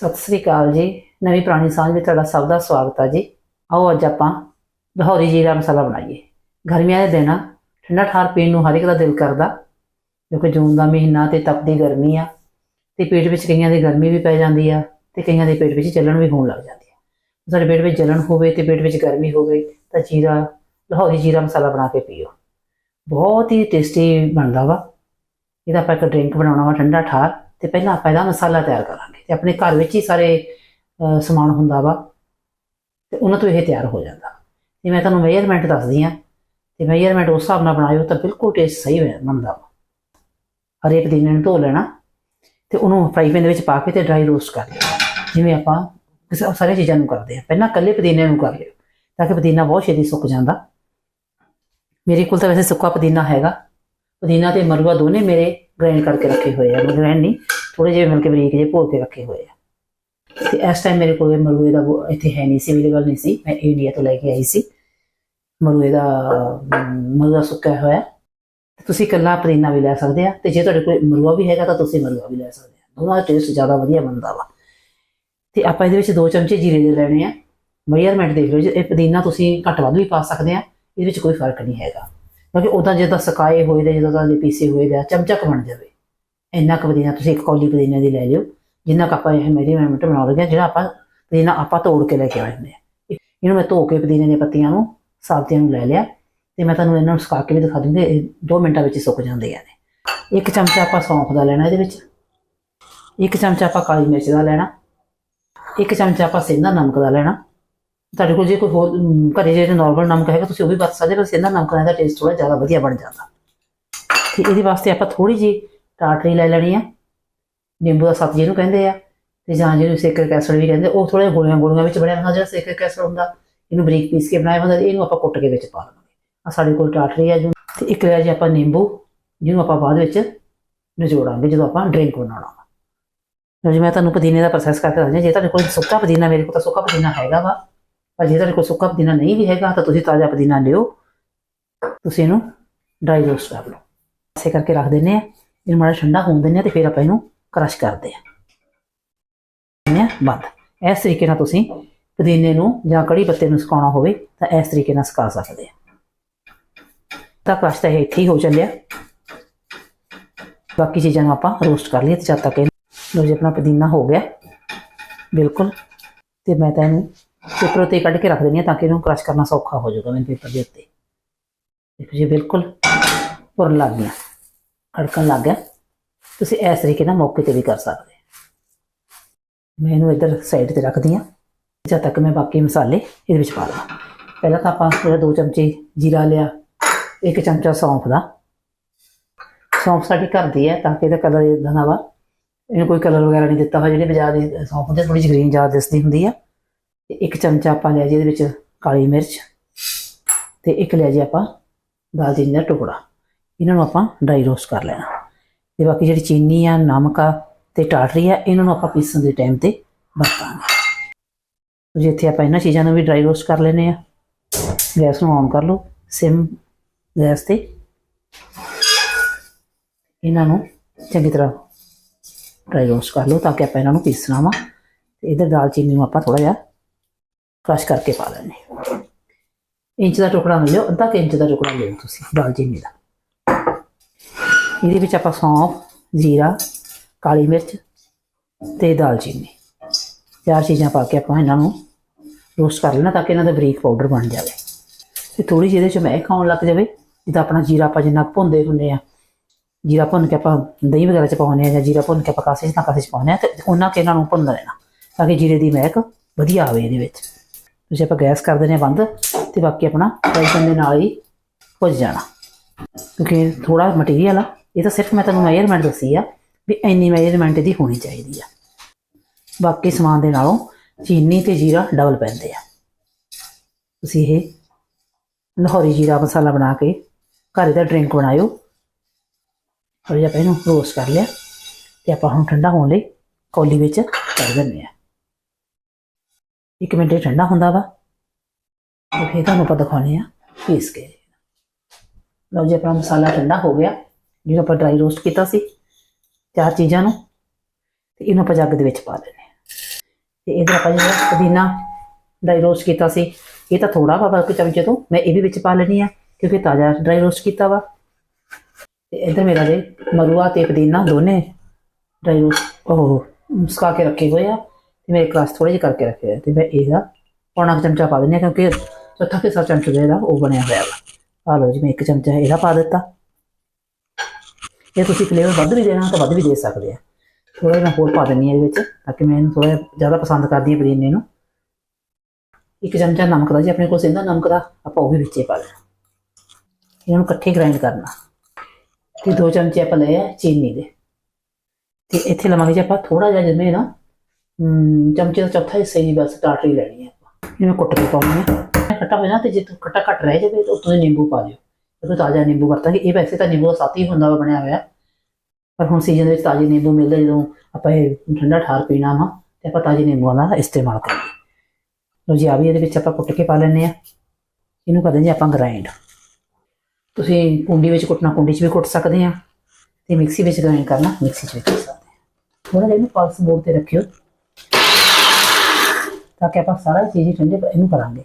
ਸਤਿ ਸ੍ਰੀ ਅਕਾਲ ਜੀ। ਨਵੀਂ ਪੁਰਾਣੀ ਸਾਂਝ ਵਿੱਚ ਤੁਹਾਡਾ ਸਭ ਦਾ ਸਵਾਗਤ ਹੈ ਜੀ। ਆਓ ਅੱਜ ਆਪਾਂ ਲਾਹੌਰੀ ਜੀਰਾ ਮਸਾਲਾ ਬਣਾਈਏ। ਗਰਮੀਆਂ ਦੇ ਦਿਨ ਆ, ਠੰਡਾ ਠਾਰ ਪੀਣ ਨੂੰ ਹਰ ਇੱਕ ਦਾ ਦਿਲ ਕਰਦਾ ਕਿਉਂਕਿ ਜੂਨ ਦਾ ਮਹੀਨਾ ਤੇ ਤਪਦੀ ਗਰਮੀ ਆ ਤੇ ਪੇਟ ਵਿੱਚ ਕਈਆਂ ਦੀ ਗਰਮੀ ਵੀ ਪੈ ਜਾਂਦੀ ਆ ਤੇ ਕਈਆਂ ਦੇ ਪੇਟ ਵਿੱਚ ਜਲਣ ਵੀ ਹੋਣ ਲੱਗ ਜਾਂਦੀ ਆ। ਸਾਡੇ ਪੇਟ ਵਿੱਚ ਜਲਣ ਹੋਵੇ ਤੇ ਪੇਟ ਵਿੱਚ ਗਰਮੀ ਹੋਵੇ ਤਾਂ ਜੀਰਾ ਲਾਹੌਰੀ ਜੀਰਾ ਮਸਾਲਾ ਬਣਾ ਕੇ ਪੀਓ। ਬਹੁਤ ਹੀ ਟੇਸਟੀ ਬਣਦਾ ਵਾ। ਇਹਦਾ ਆਪਾਂ ਇੱਕ ਡਰਿੰਕ ਬਣਾਉਣਾ ਵਾ ਠੰਡਾ ਠਾਰ। ਤੇ ਪਹਿਲਾਂ ਆਪਾਂ ਇਹਦਾ ਮਸਾਲਾ ਤਿਆਰ ਕਰਾਂਗੇ ਤੇ ਆਪਣੇ ਘਰ ਵਿੱਚ ਹੀ ਸਾਰੇ ਸਮਾਨ ਹੁੰਦਾ ਵਾ ਤੇ ਉਹਨਾਂ ਤੋਂ ਇਹ ਤਿਆਰ ਹੋ ਜਾਂਦਾ। ਤੇ ਮੈਂ ਤੁਹਾਨੂੰ ਮੇਜਰਮੈਂਟ ਦੱਸਦੀ ਆ ਤੇ ਮੇਜਰਮੈਂਟ ਉਸ ਹਿਸਾਬ ਨਾਲ ਬਣਾਇਓ ਤਾਂ ਬਿਲਕੁਲ ਟੇਸਟ ਸਹੀ ਹੋ ਬਣਦਾ ਵਾ। ਹਰੇ ਪੁਦੀਨੇ ਨੂੰ ਧੋ ਲੈਣਾ ਤੇ ਉਹਨੂੰ ਫਰਾਈ ਪੈਨ ਦੇ ਵਿੱਚ ਪਾ ਕੇ ਤੇ ਡਰਾਈ ਰੋਸਟ ਕਰ ਲਿਓ। ਜਿਵੇਂ ਆਪਾਂ ਕਿਸੇ ਸਾਰੀਆਂ ਚੀਜ਼ਾਂ ਨੂੰ ਕਰਦੇ ਆ ਪਹਿਲਾਂ ਕੱਲੇ ਪੁਦੀਨੇ ਨੂੰ ਕਰ ਲਿਓ ਤਾਂ ਕਿ ਪੁਦੀਨਾ ਬਹੁਤ ਛੇਤੀ ਸੁੱਕ ਜਾਂਦਾ। ਮੇਰੇ ਕੋਲ ਤਾਂ ਵੈਸੇ ਸੁੱਕਾ ਪੁਦੀਨਾ ਹੈਗਾ। ਪੁਦੀਨਾ ਤੇ ਮਰਵਾ ਦੋਨੇ ਮੇਰੇ ਗ੍ਰਾਈਂਡ ਕਰਕੇ ਰੱਖੇ ਹੋਏ ਆ ਗ੍ਰਾਈਂਡ ਨਹੀਂ ਥੋੜੇ ਜਿਹੇ ਮਿਲ ਕੇ ਬਰੀਕ ਜਿਹੇ ਭੋਰ ਕੇ ਰੱਖੇ ਹੋਏ ਆ। ਤੇ ਇਸ ਟਾਈਮ ਮੇਰੇ ਕੋਲ ਮਰੂਏ ਦਾ ਉਹ ਇੱਥੇ ਹੈ ਨਹੀਂ ਸੀ ਅਵੇਲੇਬਲ ਨਹੀਂ ਸੀ। ਮੈਂ ਇੰਡੀਆ ਤੋਂ ਲੈ ਕੇ ਆਈ ਸੀ। ਮਰੂਏ ਦਾ ਮਰੂਆ ਸੁੱਕਾ ਹੋਇਆ। ਤੇ ਤੁਸੀਂ ਇਕੱਲਾ ਪੁਦੀਨਾ ਵੀ ਲੈ ਸਕਦੇ ਆ। ਤੇ ਜੇ ਤੁਹਾਡੇ ਕੋਲ ਮਰੂਆ ਵੀ ਹੈਗਾ ਤਾਂ ਤੁਸੀਂ ਮਰੂਆ ਵੀ ਲੈ ਸਕਦੇ ਆ। ਦੋਨਾਂ ਦਾ ਟੇਸਟ ਜ਼ਿਆਦਾ ਵਧੀਆ ਬਣਦਾ ਵਾ। ਤੇ ਆਪਾਂ ਇਹਦੇ ਵਿੱਚ 2 ਚਮਚੇ ਜੀਰੇ ਦੇ ਲੈਣੇ ਆ। ਮੇਜਰਮੈਂਟ ਦੇਖ ਲਓ ਜੇ। ਇਹ ਪੁਦੀਨਾ ਤੁਸੀਂ ਘੱਟ ਵੱਧ ਵੀ ਪਾ ਸਕਦੇ ਆ। ਇਹਦੇ ਵਿੱਚ ਕੋਈ ਫ਼ਰਕ ਨਹੀਂ ਹੈਗਾ। ਕਿਉਂਕਿ ਉਦਾਂ ਜਿੱਦਾਂ ਸਕਾਏ ਹੋਏ ਦੇ ਜਦੋਂ ਦੇ ਪੀਸੇ ਹੋਏ ਦਾ ਚਮਚਾ ਬਣ ਜਾਵੇ। ਇੰਨਾ ਕੁ ਪੁਦੀਨਾ ਤੁਸੀਂ ਇੱਕ ਕੌਲੀ ਪੁਦੀਨੇ ਦੀ ਲੈ ਲਿਓ, ਜਿੰਨਾ ਕੁ ਆਪਾਂ ਇਹ ਮੇਜਰਮੈਂਟ ਬਣਾ ਲਗੇ ਜਿਹੜਾ ਆਪਾਂ ਪੁਦੀਨਾ ਆਪਾਂ ਤੋੜ ਕੇ ਲੈ ਕੇ ਆਏ ਹੁੰਦੇ ਆ। ਇਹਨੂੰ ਮੈਂ ਧੋ ਕੇ ਪੁਦੀਨੇ ਦੀਆਂ ਪੱਤੀਆਂ ਨੂੰ, ਸਾਬਤੀਆਂ ਨੂੰ ਲੈ ਲਿਆ ਤੇ ਮੈਂ ਤੁਹਾਨੂੰ ਇਹਨਾਂ ਨੂੰ ਸੁਕਾ ਕੇ ਵੀ ਦਿਖਾ ਦੂੰਗੀ, ਇਹ 2 ਮਿੰਟਾਂ ਵਿੱਚ ਸੁੱਕ ਜਾਂਦੇ ਆ ਨੇ ਇੱਕ ਚਮਚਾ ਆਪਾਂ ਸੌਂਫ ਦਾ ਲੈਣਾ ਇਹਦੇ ਵਿੱਚ, ਇੱਕ ਚਮਚਾ ਆਪਾਂ ਕਾਲੀ ਮਿਰਚ ਦਾ ਲੈਣਾ, ਇੱਕ ਚਮਚਾ ਆਪਾਂ ਸਿੰਧਾ ਨਮਕ ਦਾ ਲੈਣਾ ਤੁਹਾਡੇ ਕੋਲ ਜੇ ਕੋਈ ਹੋਰ ਅਮ, ਘਰੇ ਜੇ ਨਾਰਮਲ ਨਮਕ ਹੈਗਾ ਤੁਸੀਂ ਉਹ ਵੀ ਵਰਤ ਸਕਦੇ ਹੋ ਪਰ ਸਿੰਧਾ ਨਮਕ ਨਾਲ ਦਾ ਟੇਸਟ ਥੋੜਾ ਜ਼ਿਆਦਾ ਵਧੀਆ ਬਣ ਜਾਂਦਾ। ਤੇ ਇਹਦੇ ਵਾਸਤੇ ਆਪਾਂ ਥੋੜੀ ਜੀ ਟਾਟਰੀ ਲੈ ਲੈਣੀ ਆ ਨਿੰਬੂ ਦਾ ਸੱਤ ਜਿਹਨੂੰ ਕਹਿੰਦੇ ਆ ਤੇ ਜਾਂ ਜਿਹਨੂੰ ਸਿਕਰਿਕ ਐਸਿਡ ਵੀ ਕਹਿੰਦੇ ਉਹ ਥੋੜੇ ਗੋਲੀਆਂ ਗੋਲੀਆਂ ਵਿੱਚ ਬਣਿਆ ਹੁੰਦਾ ਜਿਹੜਾ ਸਿਕਰਿਕ ਐਸਿਡ ਹੁੰਦਾ ਇਹਨੂੰ ਬਰੀਕ ਪੀਸ ਕੇ ਬਣਾਇਆ ਹੁੰਦਾ ਤੇ ਇਹਨੂੰ ਆਪਾਂ ਕੁੱਟ ਕੇ ਵਿੱਚ ਪਾ ਲਵਾਂਗੇ ਆ ਸਾਡੇ ਕੋਲ ਟਾਟਰੀ ਆ ਜੋ। ਤੇ ਇੱਕ ਲਿਆ ਜੀ ਆਪਾਂ ਨਿੰਬੂ ਜਿਹਨੂੰ ਆਪਾਂ ਬਾਅਦ ਵਿੱਚ ਨਿਚੋੜਾਂਗੇ ਜਦੋਂ ਆਪਾਂ ਡਰਿੰਕ ਬਣਾਉਣਾ ਵਾ। ਲਓ ਜੀ ਮੈਂ ਤੁਹਾਨੂੰ ਪੁਦੀਨੇ ਦਾ ਪ੍ਰੋਸੈਸ ਕਰਕੇ ਦੱਸਦੀ ਹਾਂ। ਜੇ ਤੁਹਾਡੇ ਕੋਲ ਸੁੱਕਾ ਪੁਦੀਨਾ ਮੇਰੇ ਕੋਲ ਤਾਂ ਸੁੱਕਾ ਪੁਦੀਨਾ ਹੈਗਾ ਵਾ। ਪਰ ਜੇ ਤੁਹਾਡੇ ਕੋਲ ਸੁੱਕਾ ਪੁਦੀਨਾ ਨਹੀਂ ਵੀ ਹੈਗਾ, ਤਾਂ ਤੁਸੀਂ ਤਾਜ਼ਾ ਪੁਦੀਨਾ ਲਿਓ। ਤੁਸੀਂ ਇਹਨੂੰ ਡਰਾਈ ਰੋਸਟ ਕਰ ਲਓ। ਇਸੇ ਕਰਕੇ ਰੱਖ ਦਿੰਨੇ ਆ ਇਹਨੂੰ ਮਾੜਾ ਠੰਡਾ ਹੋਣ ਦਿੰਨੇ ਆ ਤੇ ਫਿਰ ਆਪਾਂ ਇਹਨੂੰ ਕ੍ਰਸ਼ ਕਰਦੇ ਆ ਨੇ ਬੰਦ। ਇਸ ਤਰੀਕੇ ਨਾਲ ਤੁਸੀਂ ਪੁਦੀਨੇ ਨੂੰ ਜਾਂ ਕੜੀ ਪੱਤੇ ਨੂੰ ਸੁਕਾਉਣਾ ਹੋਵੇ, ਤਾਂ ਇਸ ਤਰੀਕੇ ਨਾਲ ਸੁਕਾ ਸਕਦੇ ਆ ਤਾਂ ਕ੍ਰਸ਼ ਤਾਂ ਇਹ ਇੱਥੇ ਹੀ ਹੋ ਚੱਲਿਆ। ਬਾਕੀ ਚੀਜ਼ਾਂ ਨੂੰ ਆਪਾਂ ਰੋਸਟ ਕਰ ਲਈਏ ਤੇ ਜਦ ਤੱਕ ਇਹ ਲੋ ਜੀ, ਆਪਣਾ ਪੁਦੀਨਾ ਹੋ ਗਿਆ। ਬਿਲਕੁਲ। ਤੇ ਮੈਂ ਤਾਂ ਇਹਨੂੰ ਪੇਪਰ ਉੱਤੇ ਕੱਢ ਕੇ ਰੱਖ ਦਿੰਦੀ ਹਾਂ ਤਾਂ ਕਿ ਇਹਨੂੰ ਕ੍ਰਸ਼ ਕਰਨਾ ਸੌਖਾ ਹੋ ਜਾਊਗਾ ਮੈਨੂੰ ਪੇਪਰ ਦੇ ਉੱਤੇ। ਦੇਖੋ ਜੀ, ਬਿਲਕੁਲ ਭੁਰਨ ਲੱਗ ਗਿਆ ਖੜਕਣ ਲੱਗ ਗਿਆ। ਤੁਸੀਂ ਇਸ ਤਰੀਕੇ ਨਾਲ ਮੌਕੇ ਤੇ ਵੀ ਕਰ ਸਕਦੇ ਮੈਂ ਇਹਨੂੰ ਇੱਧਰ ਸਾਈਡ ਤੇ ਰੱਖਦੀ ਹਾਂ। ਜਦ ਤੱਕ ਮੈਂ ਬਾਕੀ ਮਸਾਲੇ ਇਹਦੇ ਵਿੱਚ ਪਾ ਲਵਾਂ। ਪਹਿਲਾਂ ਤਾਂ ਆਪਾਂ ਜਿਹੜਾ ਦੋ ਚਮਚੇ ਜੀਰਾ ਲਿਆ, ਇੱਕ ਚਮਚਾ ਸੌਂਫ ਦਾ। ਸੌਂਫ ਸਾਡੀ ਘਰ ਦੀ ਹੈ ਤਾਂ ਕਿ ਇਹਦਾ ਕਲਰ ਇਦਾਂ ਦਾ ਵਾ। ਇਹਨੂੰ ਕੋਈ ਕਲਰ ਵਗੈਰਾ ਨਹੀਂ ਦਿੱਤਾ ਹੋਇਆ, ਜਿਹੜੇ ਬਾਜ਼ਾਰ ਦੀ ਸੌਂਫ ਹੁੰਦੀ ਥੋੜੀ ਜਿਹੀ ਗ੍ਰੀਨ ਜ਼ਿਆਦਾ ਦਿਸਦੀ ਹੁੰਦੀ ਆ। ਤੇ ਇੱਕ ਚਮਚਾ ਆਪਾਂ ਲਿਆ ਜੀ ਇਹਦੇ ਵਿੱਚ ਕਾਲੀ ਮਿਰਚ ਤੇ ਇੱਕ ਲਿਆ ਜੀ ਆਪਾਂ ਦਾਲਚੀਨੀ ਦਾ ਟੁਕੜਾ। ਇਹਨਾਂ ਨੂੰ ਆਪਾਂ ਡਰਾਈ ਰੋਸਟ ਕਰ ਲੈਣਾ। ਤੇ ਬਾਕੀ ਜਿਹੜੀ ਚੀਨੀ ਆ, ਨਮਕ ਆ ਤੇ ਟਾਟਰੀ ਆ, ਇਹਨਾਂ ਨੂੰ ਆਪਾਂ ਪੀਸਣ ਦੇ ਟਾਈਮ ਤੇ ਵਰਤਾਂਗੇ। ਜਿੱਥੇ ਆਪਾਂ ਇਹਨਾਂ ਚੀਜ਼ਾਂ ਨੂੰ ਵੀ ਡਰਾਈ ਰੋਸਟ ਕਰ ਲੈਨੇ ਆ। ਗੈਸ ਨੂੰ ਆਨ ਕਰ ਲਓ। ਸਿਮ ਗੈਸ ਤੇ ਇਹਨਾਂ ਨੂੰ ਚੰਗੀ ਤਰ੍ਹਾਂ ਡਰਾਈ ਰੋਸਟ ਕਰ ਲਓ ਤਾਂ ਕਿ ਆਪਾਂ ਇਹਨਾਂ ਨੂੰ ਪੀਸਣਾ ਵਾ। ਤੇ ਇਧਰ ਦਾਲਚੀਨੀ ਨੂੰ ਆਪਾਂ ਥੋੜਾ ਜਿਹਾ ਕ੍ਰਸ਼ ਕਰਕੇ ਪਾ ਲੈਣੇ ਇੰਚ ਦਾ ਟੁਕੜਾ ਲੈ ਲਿਓ ਅੱਧਾ ਕੁ ਇੰਚ ਦਾ ਟੁਕੜਾ ਲਿਓ ਤੁਸੀਂ ਦਾਲਚੀਨੀ ਦਾ। ਇਹਦੇ ਵਿੱਚ ਆਪਾਂ ਸੌਂਫ, ਜੀਰਾ, ਕਾਲੀ ਮਿਰਚ ਤੇ ਦਾਲਚੀਨੀ ਚਾਰ ਚੀਜ਼ਾਂ ਪਾ ਕੇ ਆਪਾਂ ਇਹਨਾਂ ਨੂੰ ਰੋਸਟ ਕਰ ਲੈਣਾ ਤਾਂ ਕਿ ਇਹਨਾਂ ਦਾ ਬਰੀਕ ਪਾਊਡਰ ਬਣ ਜਾਵੇ। ਤੇ ਥੋੜੀ ਜਿਹੀ ਇਹਦੇ ਚ ਮਹਿਕ ਆਉਣ ਲੱਗ ਜਾਵੇ, ਜਿੱਦਾਂ ਆਪਣਾ ਜੀਰਾ ਆਪਾਂ ਜਿੰਨਾ ਕੁ ਭੁੰਨਦੇ ਹੁੰਦੇ ਆ ਜੀਰਾ ਭੁੰਨ ਕੇ ਆਪਾਂ ਦਹੀਂ ਵਗੈਰਾ ਚ ਪਾਉਂਦੇ ਆ ਜਾਂ ਜੀਰਾ ਭੁੰਨ ਕੇ ਆਪਾਂ ਕਾਸੇ ਚ ਨਾ ਕਾਸੇ ਚ ਪਾਉਂਦੇ ਆ ਤੇ ਉਹਨਾਂ ਕੇ ਇਹਨਾਂ ਨੂੰ ਭੁੰਨ ਲੈਣਾ, ਤਾਂ ਕਿ ਜੀਰੇ ਦੀ ਮਹਿਕ ਵਧੀਆ ਆਵੇ ਇਹਦੇ ਵਿੱਚ। ਤੁਸੀਂ ਆਪਾਂ ਗੈਸ ਕਰ ਦਿੰਦੇ ਆ ਬੰਦ ਤੇ ਬਾਕੀ ਆਪਣਾ ਫਰਾਈ ਦੇ ਨਾਲ ਹੀ ਭੁੱਜ ਜਾਣਾ। ਕਿਉਂਕਿ ਥੋੜਾ ਮਟੀਰੀਅਲ ਆ, ਇਹ ਤਾਂ ਸਿਰਫ ਮੈਂ ਤੁਹਾਨੂੰ ਮੈਜ਼ਰਮੈਂਟ ਦੱਸੀ ਆ ਵੀ ਇੰਨੀ ਮੈਜ਼ਰਮੈਂਟ ਦੀ ਹੋਣੀ ਚਾਹੀਦੀ ਆ। ਬਾਕੀ ਸਮਾਨ ਦੇ ਨਾਲੋਂ ਚੀਨੀ ਤੇ ਜੀਰਾ ਡਬਲ ਪੈਂਦੇ ਆ। ਤੁਸੀਂ ਇਹ ਲਾਹੌਰੀ ਜੀਰਾ ਮਸਾਲਾ ਬਣਾ ਕੇ ਘਰੇ ਦਾ ਡਰਿੰਕ ਬਣਾਇਓ। ਔਰ ਜੇ ਆਪਾਂ ਇਹਨੂੰ ਰੋਸਟ ਕਰ ਲਿਆ ਤੇ ਆਪਾਂ ਹੁਣ ਠੰਡਾ ਹੋਣ ਲਈ ਕੌਲੀ ਵਿੱਚ ਕੱਢ ਦਿੰਦੇ ਆ। ਇੱਕ ਮਿੰਟ ਇਹ ਠੰਡਾ ਹੁੰਦਾ ਵਾ। ਤੇ ਫਿਰ ਤੁਹਾਨੂੰ ਆਪਾਂ ਦਿਖਾਉਂਦੇ ਆ ਪੀਸ ਕੇ। ਲਓ ਜੀ, ਆਪਣਾ ਮਸਾਲਾ ਠੰਡਾ ਹੋ ਗਿਆ। ਜਿਹਨੂੰ ਆਪਾਂ ਡਰਾਈ ਰੋਸਟ ਕੀਤਾ ਸੀ, ਚਾਰ ਚੀਜ਼ਾਂ ਨੂੰ। ਤੇ ਇਹਨੂੰ ਆਪਾਂ ਜੱਗ ਦੇ ਵਿੱਚ ਪਾ ਦਿੰਦੇ ਹਾਂ। ਤੇ ਇਧਰ ਆਪਾਂ ਜਿਹੜਾ ਪੁਦੀਨਾ ਡਰਾਈ ਰੋਸਟ ਕੀਤਾ ਸੀ, ਇਹ ਤਾਂ ਥੋੜਾ ਵਾ ਬਲਕਿ ਚਮਚੇ ਤੋਂ ਮੈਂ ਇਹ ਵੀ ਵਿੱਚ ਪਾ ਲੈਣੀ ਆ ਕਿਉਂਕਿ ਤਾਜ਼ਾ ਡਰਾਈ ਰੋਸਟ ਕੀਤਾ ਵਾ। ਤੇ ਇੱਧਰ ਮੇਰਾ ਜੇ ਮਰੂਆ ਤੇ ਪੁਦੀਨਾ ਦੋਨੇ ਡਰਾਈ ਰੋਸਟ ਉਹ ਸੁਕਾ ਕੇ ਰੱਖੇ ਹੋਏ ਆ। ਮੇਰੇ ਮੈਂ ਇੱਕ ਗਲਾਸ ਥੋੜੇ ਜਿਹੇ ਕਰਕੇ ਰੱਖੇ ਆ ਤੇ ਮੈਂ ਇਹਦਾ ਪੌਣਾ ਕੁ ਚਮਚਾ ਪਾ ਦਿੰਦੀ ਹਾਂ ਕਿਉਂਕਿ ਚੌਥਾ ਹਿੱਸਾ ਚਮਚ ਦਾ ਇਹਦਾ ਉਹ ਬਣਿਆ ਹੋਇਆ ਵਾ। ਆ ਲਓ ਜੀ, ਮੈਂ ਇੱਕ ਚਮਚਾ ਇਹਦਾ ਪਾ ਦਿੱਤਾ। ਇਹ ਤੁਸੀਂ ਫਲੇਵਰ ਵੱਧ ਵੀ ਦੇਣਾ ਤਾਂ ਵੱਧ ਵੀ ਦੇ ਸਕਦੇ ਆ। ਥੋੜਾ ਜਿਹਾ ਮੈਂ ਹੋਰ ਪਾ ਦਿੰਦੀ ਹਾਂ ਇਹਦੇ ਵਿੱਚ ਤਾਂ ਕਿ ਮੈਂ ਇਹਨੂੰ ਥੋੜਾ ਜ਼ਿਆਦਾ ਪਸੰਦ ਕਰਦੀ ਹਾਂ ਪੁਦੀਨੇ ਨੂੰ। ਇੱਕ ਚਮਚਾ ਨਮਕ ਦਾ ਜੀ, ਆਪਣੇ ਕੋਲ ਸਿੰਦਾ ਨਮਕ ਦਾ, ਆਪਾਂ ਉਹ ਵੀ ਵਿੱਚੇ ਪਾ ਦੇਣਾ। ਇਹਨਾਂ ਨੂੰ ਇਕੱਠੇ ਗ੍ਰਾਈਂਡ ਕਰਨਾ। ਤੇ ਦੋ ਚਮਚੇ ਆਪਾਂ ਲਏ ਆ ਚੀਨੀ ਦੇ। ਤੇ ਇੱਥੇ ਲਵਾਂਗੇ ਜੀ ਆਪਾਂ ਥੋੜਾ ਜਿਹਾ ਜਿਵੇਂ ਨਾ ਹਮ, ਚਮਚੇ ਦਾ ਚੌਥਾ ਹਿੱਸਾ ਹੀ ਬਸ ਟਾਟਰੀ ਲੈਣੀ ਹੈ ਆਪਾਂ ਇਹਨੂੰ ਕੁੱਟ ਕੇ ਪਾਉਣੀ ਹੈ ਖੱਟਾ ਹੋਇਆ ਨਾ ਤੇ ਜੇ ਖੱਟਾ ਘੱਟ ਰਹਿ ਜਾਵੇ ਤਾਂ ਉੱਤੋਂ ਨਿੰਬੂ ਪਾ ਦਿਓ ਜਦੋਂ ਤਾਜ਼ਾ ਨਿੰਬੂ ਵਰਤਾਂਗੇ। ਇਹ ਵੈਸੇ ਤਾਂ ਨਿੰਬੂ ਦਾ ਸਾਥੀ ਹੁੰਦਾ ਵਾ ਬਣਿਆ ਹੋਇਆ। ਪਰ ਹੁਣ ਸੀਜ਼ਨ ਦੇ ਵਿੱਚ ਤਾਜ਼ੇ ਨਿੰਬੂ ਮਿਲਦੇ ਜਦੋਂ ਆਪਾਂ ਇਹ ਠੰਡਾ ਠਾਰ ਪੀਣਾ ਵਾ ਤੇ ਆਪਾਂ ਤਾਜ਼ੇ ਨਿੰਬੂਆਂ ਦਾ ਇਸਤੇਮਾਲ ਕਰਾਂਗੇ। ਲੋ ਜੀ ਆ ਵੀ ਇਹਦੇ ਵਿੱਚ ਆਪਾਂ ਕੁੱਟ ਕੇ ਪਾ ਲੈਂਦੇ ਆ। ਇਹਨੂੰ ਕਰਦੇ ਜੀ ਆਪਾਂ ਗ੍ਰਾਈਂਡ ਤੁਸੀਂ ਕੁੰਡੀ ਵਿੱਚ ਕੁੱਟਣਾ ਕੁੰਡੀ 'ਚ ਵੀ ਕੁੱਟ ਸਕਦੇ ਆ। ਤੇ ਮਿਕਸੀ ਵਿੱਚ ਗ੍ਰਾਈਂਡ ਕਰਨਾ ਮਿਕਸੀ 'ਚ ਵੀ ਕਰ ਸਕਦੇ ਆ। ਥੋੜਾ ਜਿਹਾ ਇਹਨੂੰ ਪਲਸ ਮੋਡ ਤੇ ਰੱਖਿਓ। ਤਾਂ ਕਿ ਆਪਾਂ ਸਾਰਾ ਚੀਜ਼ ਹੀ ਠੰਡੇ ਇਹਨੂੰ ਕਰਾਂਗੇ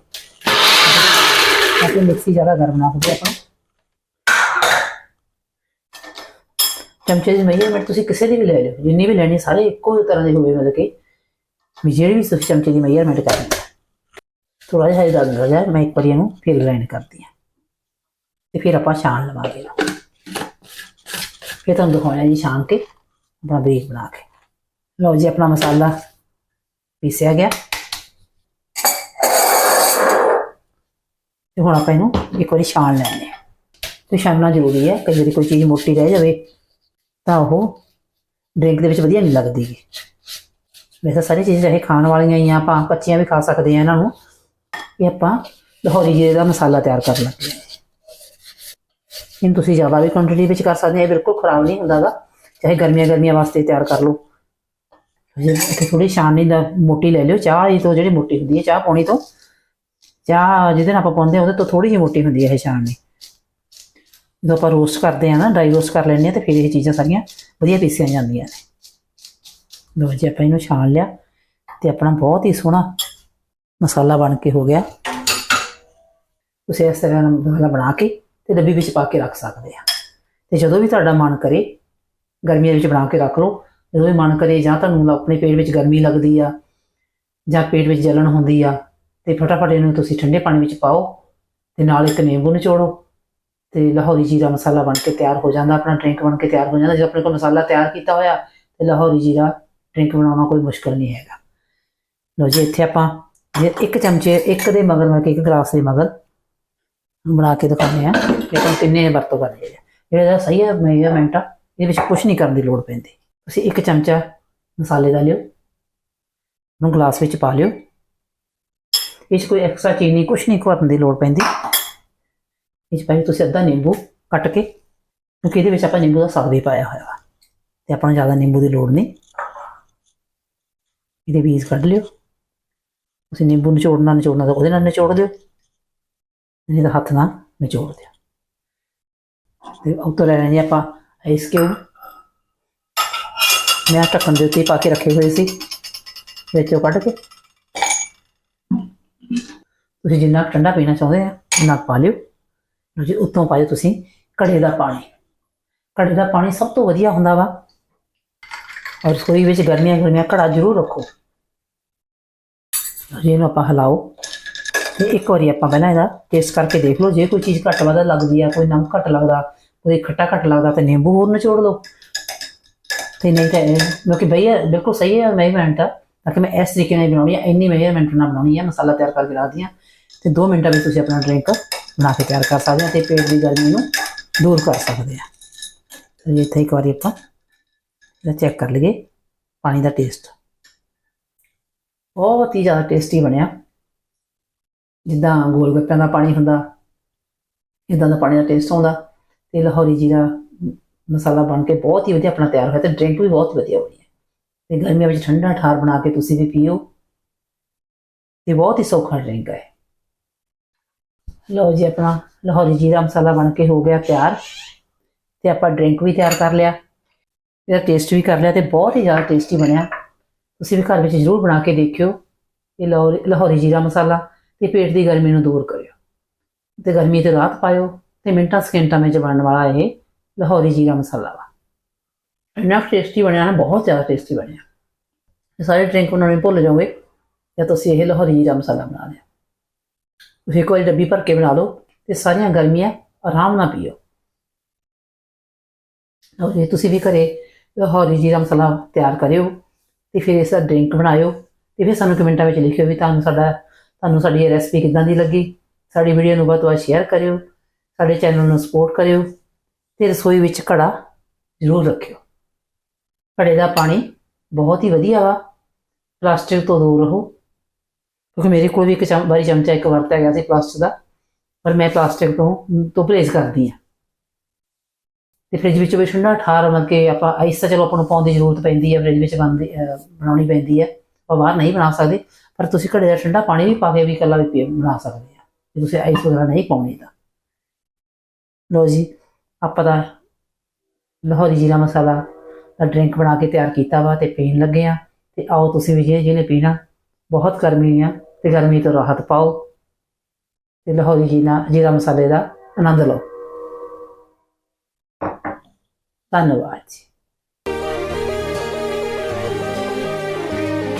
ਤਾਂ ਕਿ ਮਿਕਸੀ ਜ਼ਿਆਦਾ ਗਰਮ ਨਾ ਹੋ ਆਪਾਂ। ਚਮਚੇ ਦੀ ਮੇਜਰਮੈਂਟ ਤੁਸੀਂ ਕਿਸੇ ਦੀ ਵੀ ਲੈ ਲਿਓ। ਜਿੰਨੀ ਵੀ ਲੈਣੀ ਸਾਰੇ ਇੱਕੋ ਤਰ੍ਹਾਂ ਦੇ ਹੋਵੇ ਮਤਲਬ ਕਿ ਵੀ ਜਿਹੜੀ ਵੀ ਤੁਸੀਂ ਚਮਚੇ ਦੀ ਮੇਜਰਮੈਂਟ ਕਰਨੀ ਹੈ ਥੋੜਾ ਜਿਹਾ ਇਹਦਾ ਹੋ ਜਾਏ ਮੈਂ ਇੱਕ ਵਾਰੀ ਇਹਨੂੰ ਫਿਰ ਗ੍ਰਾਈਂਡ ਕਰਦੀ ਹਾਂ ਤੇ ਫਿਰ ਆਪਾਂ ਛਾਣ ਲਵਾਂਗੇ ਇਹਨੂੰ। ਫਿਰ ਤੁਹਾਨੂੰ ਦਿਖਾਉਣਾ ਜੀ ਛਾਣ ਕੇ, ਆਪਣਾ ਬਰੀਕ ਬਣਾ ਕੇ। ਲਓ ਜੀ, ਆਪਣਾ ਮਸਾਲਾ ਪੀਸਿਆ ਗਿਆ। ਤੇ ਹੁਣ ਆਪਾਂ ਇਹਨੂੰ ਇੱਕ ਵਾਰੀ ਛਾਣ ਲੈਣੇ ਆ। ਤੇ ਛਾਣਨਾ ਜ਼ਰੂਰੀ ਹੈ ਕਈ ਵਾਰੀ ਕੋਈ ਚੀਜ਼ ਮੋਟੀ ਰਹਿ ਜਾਵੇ ਤਾਂ ਉਹ ਡਰਿੰਕ ਦੇ ਵਿੱਚ ਵਧੀਆ ਨਹੀਂ ਲੱਗਦੀ। ਵੈਸੇ ਸਾਰੀ ਚੀਜ਼ਾਂ ਚਾਹੇ ਖਾਣ ਵਾਲੀਆਂ ਹੀ ਆ, ਆਪਾਂ ਕੱਚੀਆਂ ਵੀ ਖਾ ਸਕਦੇ ਆ ਇਹਨਾਂ ਨੂੰ। ਇਹ ਆਪਾਂ ਲਾਹੌਰੀ ਜੀਰੇ ਦਾ ਮਸਾਲਾ ਤਿਆਰ ਕਰ ਲੱਗੇ ਹਾਂ ਇਹਨੂੰ ਤੁਸੀਂ ਜ਼ਿਆਦਾ ਵੀ ਕੁਆਂਟੀਟੀ ਵਿੱਚ ਕਰ ਸਕਦੇ ਆ, ਇਹ ਬਿਲਕੁਲ ਖਰਾਬ ਨਹੀਂ ਹੁੰਦਾ ਗਾ ਚਾਹੇ ਗਰਮੀਆਂ ਗਰਮੀਆਂ ਵਾਸਤੇ ਤਿਆਰ ਕਰ ਲਓ। ਜੇ ਇੱਥੇ ਥੋੜੀ ਛਾਨਣੀ ਦਾ ਮੋਟੀ ਲੈ ਲਿਓ, ਚਾਹ ਇਹ ਤੋਂ ਜਿਹੜੀ ਮੋਟੀ ਹੁੰਦੀ ਹੈ ਚਾਹ ਪਾਉਣੀ ਤੋਂ। ਚਾਹ ਜਿਹਦੇ ਨਾਲ ਆਪਾਂ ਪਾਉਂਦੇ ਆ ਉਹਦੇ ਤੋਂ ਥੋੜੀ ਜਿਹੀ ਮੋਟੀ ਹੁੰਦੀ ਹੈ ਇਹ ਛਾਨਣੀ ਜਦੋਂ ਆਪਾਂ ਰੋਸਟ ਕਰਦੇ ਆ ਨਾ ਡਰਾਈ ਰੋਸਟ ਕਰ ਲੈਂਦੇ ਆ ਤੇ ਫਿਰ ਇਹ ਚੀਜ਼ਾਂ ਸਾਰੀਆਂ ਵਧੀਆ ਪੀਸੀਆਂ ਜਾਂਦੀਆਂ ਨੇ। ਲੋ ਜੀ, ਆਪਾਂ ਇਹਨੂੰ ਛਾਣ ਲਿਆ ਤੇ ਆਪਣਾ ਬਹੁਤ ਹੀ ਸੋਹਣਾ ਮਸਾਲਾ ਬਣ ਕੇ ਹੋ ਗਿਆ। ਤੁਸੀਂ ਇਸ ਤਰ੍ਹਾਂ ਦਾ ਮਸਾਲਾ ਬਣਾ ਕੇ ਤੇ ਡੱਬੀ ਵਿੱਚ ਪਾ ਕੇ ਰੱਖ ਸਕਦੇ ਆ ਤੇ ਜਦੋਂ ਵੀ ਤੁਹਾਡਾ ਮਨ ਕਰੇ, ਗਰਮੀਆਂ ਵਿੱਚ ਬਣਾ ਕੇ ਰੱਖ ਲਓ। ਜਦੋਂ ਵੀ ਮਨ ਕਰੇ ਜਾਂ ਤੁਹਾਨੂੰ ਆਪਣੇ ਪੇਟ ਵਿੱਚ ਗਰਮੀ ਲੱਗਦੀ ਆ ਜਾਂ ਪੇਟ ਵਿੱਚ ਜਲਨ ਹੁੰਦੀ ਆ ਤੇ ਫਟਾਫਟ ਇਹਨੂੰ ਤੁਸੀਂ ਠੰਡੇ ਪਾਣੀ ਵਿੱਚ ਪਾਓ ਤੇ ਨਾਲ ਇੱਕ ਨਿੰਬੂ ਨਿਚੋੜੋ ਤੇ ਲਾਹੌਰੀ ਜੀਰਾ ਮਸਾਲਾ ਬਣ ਕੇ ਤਿਆਰ ਹੋ ਜਾਂਦਾ, ਆਪਣਾ ਡਰਿੰਕ ਬਣ ਕੇ ਤਿਆਰ ਹੋ ਜਾਂਦਾ। ਜੇ ਆਪਣੇ ਕੋਲ ਮਸਾਲਾ ਤਿਆਰ ਕੀਤਾ ਹੋਇਆ, ਤੇ ਲਾਹੌਰੀ ਜੀਰਾ ਡਰਿੰਕ ਬਣਾਉਣਾ ਕੋਈ ਮੁਸ਼ਕਲ ਨਹੀਂ ਹੈਗਾ। ਲੋ ਜੀ, ਇੱਥੇ ਆਪਾਂ ਜੇ ਇੱਕ ਚਮਚੇ, ਇੱਕ ਦੇ ਮਗਰ ਮਤਲਬ ਇੱਕ ਗਲਾਸ ਦੇ ਮਗਰ ਬਣਾ ਕੇ ਦਿਖਾਉਂਦੇ ਆ ਕਿ ਆਪਾਂ ਕਿੰਨੇ ਵਰਤੋਂ ਕਰਨੀ ਹੈ ਇਹਦਾ ਸਹੀ ਹੈ ਮੇਜਰਮੈਂਟ ਆ, ਇਹਦੇ ਵਿੱਚ ਕੁਝ ਨਹੀਂ ਕਰਨ ਦੀ ਲੋੜ ਪੈਂਦੀ। ਤੁਸੀਂ ਇੱਕ ਚਮਚਾ ਮਸਾਲੇ ਦਾ ਲਿਓ, ਨੂੰ ਗਲਾਸ ਵਿੱਚ ਪਾ ਲਿਓ। ਇਹ 'ਚ ਕੋਈ ਐਕਸਟਰਾ ਚੀਜ਼ ਨਹੀਂ ਕੁਝ ਨਹੀਂ ਕਰਨ ਦੀ ਲੋੜ ਪੈਂਦੀ। ਇਹ 'ਚ ਭਾਈ ਤੁਸੀਂ ਅੱਧਾ ਨਿੰਬੂ ਕੱਟ ਕੇ, ਕਿਉਂਕਿ ਇਹਦੇ ਵਿੱਚ ਆਪਾਂ ਨਿੰਬੂ ਦਾ ਸਾਗ ਵੀ ਪਾਇਆ ਹੋਇਆ ਵਾ, ਤੇ ਆਪਾਂ ਨੂੰ ਜ਼ਿਆਦਾ ਨਿੰਬੂ ਦੀ ਲੋੜ ਨਹੀਂ। ਇਹਦੇ ਬੀਜ ਕੱਢ ਲਿਓ। ਤੁਸੀਂ ਨਿੰਬੂ ਨਿਚੋੜਨਾ ਨਿਚੋੜਨਾ ਤਾਂ ਉਹਦੇ ਨਾਲ ਨਿਚੋੜ ਦਿਓ। ਨਹੀਂ ਤਾਂ ਹੱਥ ਨਾਲ ਨਿਚੋੜ ਦਿਓ। ਤੇ ਉੱਤੋਂ ਲੈ ਲੈਣੇ ਆਪਾਂ ਆਈਸ ਕਿਊਬ ਮੈਂ ਢੱਕਣ ਦੇ ਉੱਤੇ ਪਾ ਕੇ ਰੱਖੇ ਹੋਏ ਸੀ। ਵਿੱਚੋਂ ਕੱਢ ਕੇ ਤੁਸੀਂ ਜਿੰਨਾ ਕੁ ਠੰਡਾ ਪੀਣਾ ਚਾਹੁੰਦੇ ਆ ਉਨਾ ਕੁ ਪਾ ਲਿਓ। ਲਓ ਜੀ, ਉੱਤੋਂ ਪਾਇਓ ਤੁਸੀਂ ਘੜੇ ਦਾ ਪਾਣੀ। ਘੜੇ ਦਾ ਪਾਣੀ ਸਭ ਤੋਂ ਵਧੀਆ ਹੁੰਦਾ ਵਾ। ਔਰ ਰਸੋਈ ਵਿੱਚ ਗਰਮੀਆਂ ਗਰਮੀਆਂ ਘੜਾ ਜ਼ਰੂਰ ਰੱਖੋ। ਲਓ ਜੀ, ਇਹਨੂੰ ਆਪਾਂ ਹਿਲਾਓ। ਤੇ ਇੱਕ ਵਾਰੀ ਆਪਾਂ ਪਹਿਲਾਂ ਇਹਦਾ ਟੇਸਟ ਕਰਕੇ ਦੇਖ ਲਓ। ਜੇ ਕੋਈ ਚੀਜ਼ ਘੱਟ ਵੱਧ ਲੱਗਦੀ ਆ, ਕੋਈ ਨਮਕ ਘੱਟ ਲੱਗਦਾ, ਕੋਈ ਖੱਟਾ ਘੱਟ ਲੱਗਦਾ ਤੇ ਨਿੰਬੂ ਹੋਰ ਨਿਚੋੜ ਲਓ। ਤੇ ਨਹੀਂ ਤਾਂ ਇਹ- ਕਿਉਂਕਿ ਭਈਆ ਬਿਲਕੁਲ ਸਹੀ ਹੈ ਮੇਜਰਮੈਂਟ ਤਾਂ। ਕਿ ਮੈਂ ਇਸ ਤਰੀਕੇ ਨਾਲ ਹੀ ਬਣਾਉਣੀ ਹੈ ਇੰਨੀ ਮੇਜਰਮੈਂਟ ਨਾਲ ਬਣਾਉਣੀ ਹੈ ਮਸਾਲਾ ਤਿਆਰ ਕਰਕੇ ਰੱਖਦੀ ਹਾਂ ਤੇ 2 ਮਿੰਟਾਂ ਵਿੱਚ ਤੁਸੀਂ ਆਪਣਾ ਡਰਿੰਕ ਬਣਾ ਕੇ ਤਿਆਰ ਕਰ ਸਕਦੇ ਹੋ ਤੇ ਪੇਟ ਦੀ ਗਰਮੀ ਨੂੰ ਦੂਰ ਕਰ ਸਕਦੇ ਆ। ਤੇ ਇੱਥੇ ਇੱਕ ਵਾਰੀ ਆਪਾਂ ਇਹਦਾ ਚੈੱਕ ਕਰ ਲਈਏ, ਪਾਣੀ ਦਾ ਟੇਸਟ ਬਹੁਤ ਹੀ ਜ਼ਿਆਦਾ ਟੇਸਟੀ ਬਣਿਆ। ਜਿੱਦਾਂ ਗੋਲ ਗੱਪਿਆਂ ਦਾ ਪਾਣੀ ਹੁੰਦਾ ਇਦਾਂ ਦਾ ਪਾਣੀ ਦਾ ਟੇਸਟ ਆਉਂਦਾ ਤੇ ਲਾਹੌਰੀ ਜੀਰਾ ਮਸਾਲਾ ਬਣ ਕੇ ਬਹੁਤ ਹੀ ਵਧੀਆ ਆਪਣਾ ਤਿਆਰ ਹੋਇਆ ਤੇ ਡਰਿੰਕ ਵੀ ਬਹੁਤ ਵਧੀਆ ਬਣੀ ਹੈ। ਤੇ ਗਰਮੀਆਂ ਵਿੱਚ ਠੰਡਾ ਠਾਰ ਬਣਾ ਕੇ ਤੁਸੀਂ ਵੀ ਪੀਓ। ਤੇ ਬਹੁਤ ਹੀ ਸੌਖਾ ਡਰਿੰਕ ਹੈ। ਲਓ ਜੀ ਆਪਣਾ ਲਾਹੌਰੀ ਜੀਰਾ ਮਸਾਲਾ ਬਣ ਕੇ ਹੋ ਗਿਆ ਤਿਆਰ ਤੇ ਆਪਾਂ ਡਰਿੰਕ ਵੀ ਤਿਆਰ ਕਰ ਲਿਆ। ਇਹਦਾ ਟੇਸਟ ਵੀ ਕਰ ਲਿਆ ਤੇ ਬਹੁਤ ਹੀ ਜ਼ਿਆਦਾ ਟੇਸਟੀ ਬਣਿਆ। ਤੁਸੀਂ ਵੀ ਘਰ ਵਿੱਚ ਜ਼ਰੂਰ ਬਣਾ ਕੇ ਦੇਖਿਓ ਇਹ ਲਾਹੌਰੀ ਲਾਹੌਰੀ ਜੀਰਾ ਮਸਾਲਾ ਤੇ ਪੇਟ ਦੀ ਗਰਮੀ ਨੂੰ ਦੂਰ ਕਰਿਓ। ਤੇ ਗਰਮੀ ਤੇ ਰਾਤ ਪਾਇਓ ਤੇ ਮਿੰਟਾਂ ਸਕਿੰਟਾਂ ਵਿੱਚ ਬਣਨ ਵਾਲਾ ਇਹ ਲਾਹੌਰੀ ਜੀਰਾ ਮਸਾਲਾ ਵਾ। ਇੰਨਾ ਟੇਸਟੀ ਬਣਿਆ ਨਾ, ਬਹੁਤ ਜ਼ਿਆਦਾ ਟੇਸਟੀ ਬਣਿਆ। ਇਹ ਸਾਰੇ ਡਰਿੰਕ ਉਹਨਾਂ ਬਣਾਉਣੇ ਭੁੱਲ ਜਾਓਗੇ ਜਾਂ ਤੁਸੀਂ ਇਹ ਲਾਹੌਰੀ ਜੀਰਾ ਮਸਾਲਾ ਬਣਾ ਲਿਆ। ਤੁਸੀਂ ਇੱਕ ਵਾਰੀ ਡੱਬੀ ਭਰ ਕੇ ਬਣਾ ਲਓ ਤੇ ਸਾਰੀਆਂ ਗਰਮੀਆਂ ਆਰਾਮ ਨਾਲ ਪੀਓ। ਔਰ ਜੇ, ਤੁਸੀਂ ਵੀ ਘਰੇ ਲਾਹੌਰੀ ਜੀਰਾ ਮਸਾਲਾ ਤਿਆਰ ਕਰਿਓ ਤੇ ਫਿਰ ਇਸ ਦਾ ਡਰਿੰਕ ਬਣਾਇਓ ਤੇ ਫਿਰ ਸਾਨੂੰ ਕਮੈਂਟਾਂ ਵਿੱਚ ਲਿਖਿਓ ਵੀ ਤੁਹਾਨੂੰ ਸਾਡਾ, ਤੁਹਾਨੂੰ ਸਾਡੀ ਇਹ ਰੈਸਪੀ ਕਿੱਦਾਂ ਦੀ ਲੱਗੀ। ਸਾਡੀ ਵੀਡੀਓ ਨੂੰ ਵੱਧ ਤੋਂ ਵੱਧ ਸ਼ੇਅਰ ਕਰਿਓ, ਸਾਡੇ ਚੈਨਲ ਨੂੰ ਸਪੋਰਟ ਕਰਿਓ ਤੇ ਰਸੋਈ ਵਿੱਚ ਘੜਾ ਜ਼ਰੂਰ ਰੱਖਿਓ। ਘੜੇ ਦਾ ਪਾਣੀ ਬਹੁਤ ਹੀ ਵਧੀਆ ਵਾ, ਪਲਾਸਟਿਕ ਤੋਂ ਦੂਰ ਰਹੋ। ਕਿਉਂਕਿ ਮੇਰੇ ਕੋਲ ਵੀ ਇੱਕ ਚਮ, ਵਾਰੀ ਚਮਚਾ ਇੱਕ ਵਰਤਿਆ ਗਿਆ ਸੀ ਪਲਾਸਟਿਕ ਦਾ, ਪਰ ਮੈਂ ਪਲਾਸਟਿਕ ਤੋਂ ਤੋਂ ਪਰਹੇਜ਼ ਕਰਦੀ ਹਾਂ। ਤੇ ਫ੍ਰਿਜ ਵਿੱਚ ਵੀ ਠੰਡਾ ਠਾਰ ਮਤਲਬ ਕਿ ਆਪਾਂ ਆਈਸ ਤਾਂ ਚਲੋ ਆਪਾਂ ਨੂੰ ਪਾਉਣ ਦੀ ਜ਼ਰੂਰਤ ਪੈਂਦੀ ਹੈ ਫ੍ਰਿਜ ਵਿੱਚ ਬਣਦੀ, ਅਹ, ਬਣਾਉਣੀ ਪੈਂਦੀ ਹੈ। ਆਪਾਂ ਬਾਹਰ ਨਹੀਂ ਬਣਾ ਸਕਦੇ, ਪਰ ਤੁਸੀਂ ਘੜੇ ਦਾ ਠੰਡਾ ਪਾਣੀ ਵੀ ਪਾ ਕੇ ਵੀ ਇਕੱਲਾ ਵੀ ਪੀ- ਬਣਾ ਸਕਦੇ ਆ ਜੇ ਤੁਸੀਂ ਆਈਸ ਵਗੈਰਾ ਨਹੀਂ ਪਾਉਣੀ ਤਾਂ। ਲੋ ਜੀ, ਆਪਾਂ ਦਾ ਲਾਹੌਰੀ ਜੀਰਾ ਮਸਾਲਾ ਦਾ ਡਰਿੰਕ ਬਣਾ ਕੇ ਤਿਆਰ ਕੀਤਾ ਵਾ ਤੇ ਪੀਣ ਲੱਗੇ ਆ ਤੇ ਆਓ ਤੁਸੀਂ ਵੀ ਜੇ ਜਿਹਨੇ ਪੀਣਾ, ਬਹੁਤ ਗਰਮੀ ਆ। ਤੇ ਗਰਮੀ ਤੋਂ ਰਾਹਤ ਪਾਓ ਤੇ ਲਾਹੌਰੀ ਜੀਰਾ ਜੀਰਾ ਮਸਾਲੇ ਦਾ ਆਨੰਦ ਲਓ। ਧੰਨਵਾਦ ਜੀ।